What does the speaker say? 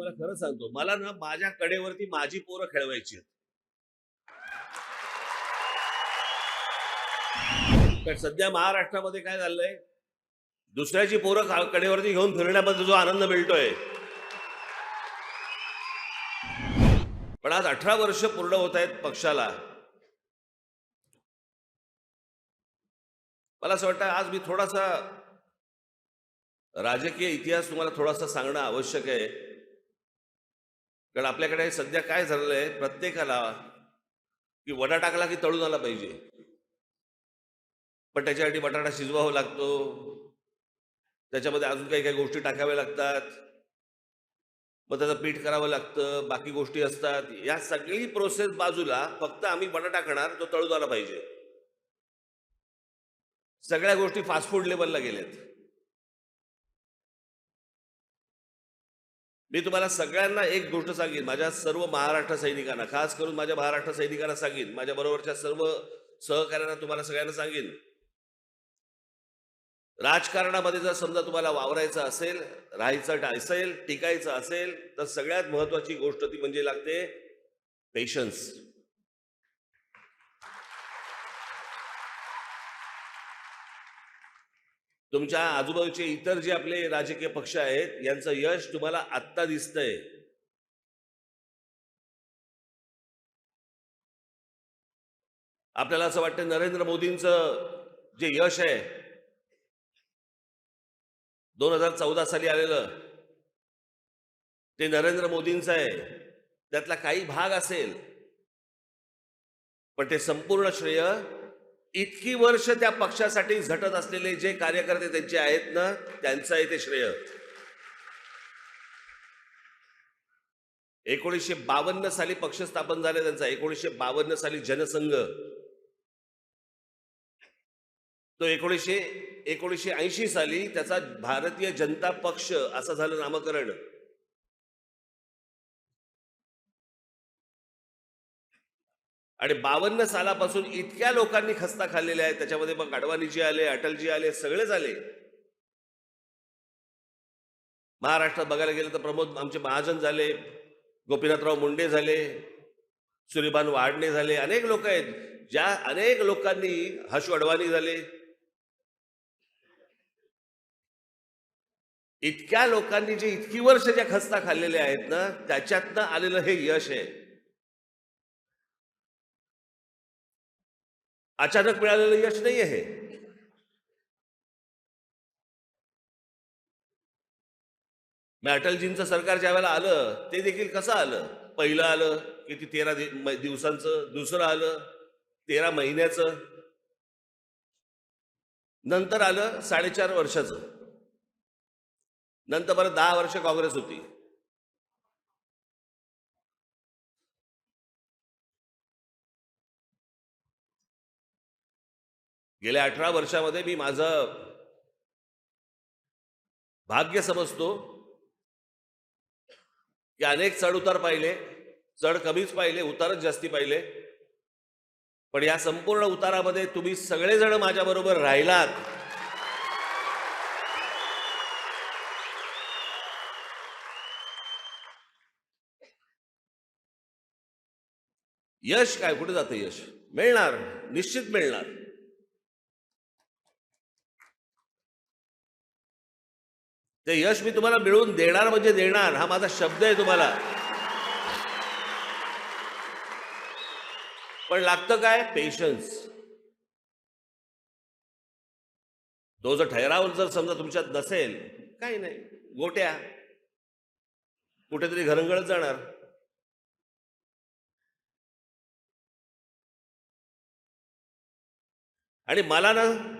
तुम्हाला खरं सांगतो मला ना माझ्या कडेवरती माझी पोरं खेळवायची आहेत. सध्या महाराष्ट्रामध्ये काय झालंय दुसऱ्याची पोरं कडेवरती घेऊन फिरण्यामध्ये जो आनंद मिळतोय. पण आज अठरा वर्ष पूर्ण होत आहेत पक्षाला. मला असं वाटतं आज मी थोडासा राजकीय इतिहास तुम्हाला थोडासा सांगणं आवश्यक आहे. कारण आपल्याकडे सध्या काय झालेलं आहे प्रत्येकाला की वडा टाकला की तळून आला पाहिजे. पण त्याच्यासाठी बटाटा शिजवावा लागतो. त्याच्यामध्ये अजून काही काही गोष्टी टाकाव्या लागतात. मग त्याचं पीठ करावं लागतं बाकी गोष्टी असतात. या सगळी प्रोसेस बाजूला फक्त आम्ही बटाटा खाणार तो तळून आला पाहिजे. सगळ्या गोष्टी फास्ट फूड लेवलला गेल्यात मी तुम्हाला सगळ्यांना एक गोष्ट सांगेन. माझ्या सर्व महाराष्ट्र सैनिकांना खास करून माझ्या महाराष्ट्र सैनिकांना सांगेन. माझ्या बरोबरच्या सर्व सहकाऱ्यांना तुम्हाला सगळ्यांना सांगेन. राजकारणामध्ये जर समजा तुम्हाला वावरायचं असेल राहायचं असेल टिकायचं असेल तर सगळ्यात महत्वाची गोष्ट ती म्हणजे लागते पेशन्स तुमच्या आजूबाजूचे इतर जे आपले राजकीय पक्ष आहेत यांचं यश तुम्हाला आत्ता दिसतंय. आपल्याला असं वाटतं नरेंद्र मोदींचं जे यश आहे दोन हजार चौदा साली आलेलं ते नरेंद्र मोदींचं आहे. त्यातला काही भाग असेल पण ते संपूर्ण श्रेय इतकी वर्ष त्या पक्षासाठी झटत असलेले जे कार्यकर्ते त्यांचे आहेत ना त्यांचं आहे ते श्रेय. एकोणीसशे बावन्न साली पक्ष स्थापन झाले त्यांचा एकोणीसशे बावन्न साली जनसंघ. तो एकोणीसशे एकोणीसशे ऐंशी साली त्याचा भारतीय जनता पक्ष असं झालं नामकरण. आणि बावन्न सालापासून इतक्या लोकांनी खस्ता खाल्लेल्या आहेत. त्याच्यामध्ये मग अडवाणीजी आले अटलजी आले सगळेच आले. महाराष्ट्रात बघायला गेलं तर प्रमोद आमचे महाजन झाले गोपीनाथराव मुंडे झाले सूर्यभान वाडणे झाले अनेक लोक आहेत. ज्या अनेक लोकांनी हशू अडवाणी झाले. इतक्या लोकांनी जे इतकी वर्ष ज्या खस्ता खाल्लेल्या आहेत ना त्याच्यातनं आलेलं हे यश आहे. अचानक मिळालेलं यश नाही आहे मग अटलजींचं सरकार ज्या वेळेला आलं ते देखील कसं आलं? पहिलं आलं किती तेरा दिवसांचं दुसरं आलं तेरा महिन्याचं. नंतर आलं साडेचार वर्षाचं. नंतर परत दहा वर्ष काँग्रेस होती. गेल्या अठरा वर्षामध्ये मी माझं भाग्य समजतो. की अनेक चढ उतार पाहिले. चढ कमीच पाहिले उतारच जास्ती पाहिले. पण या संपूर्ण उतारामध्ये तुम्ही सगळेजण माझ्याबरोबर राहिलात. यश काय? कुठे जातं यश? मिळणार निश्चित मिळणार. ते यश मी तुम्हाला मिळवून देणार म्हणजे देणार. हा माझा शब्द आहे तुम्हाला. पण लागतं काय? पेशन्स तो जर ठहराव जर समजा तुमच्यात नसेल काही नाही. गोट्या. कुठेतरी घरंगळत जाणार. आणि मला ना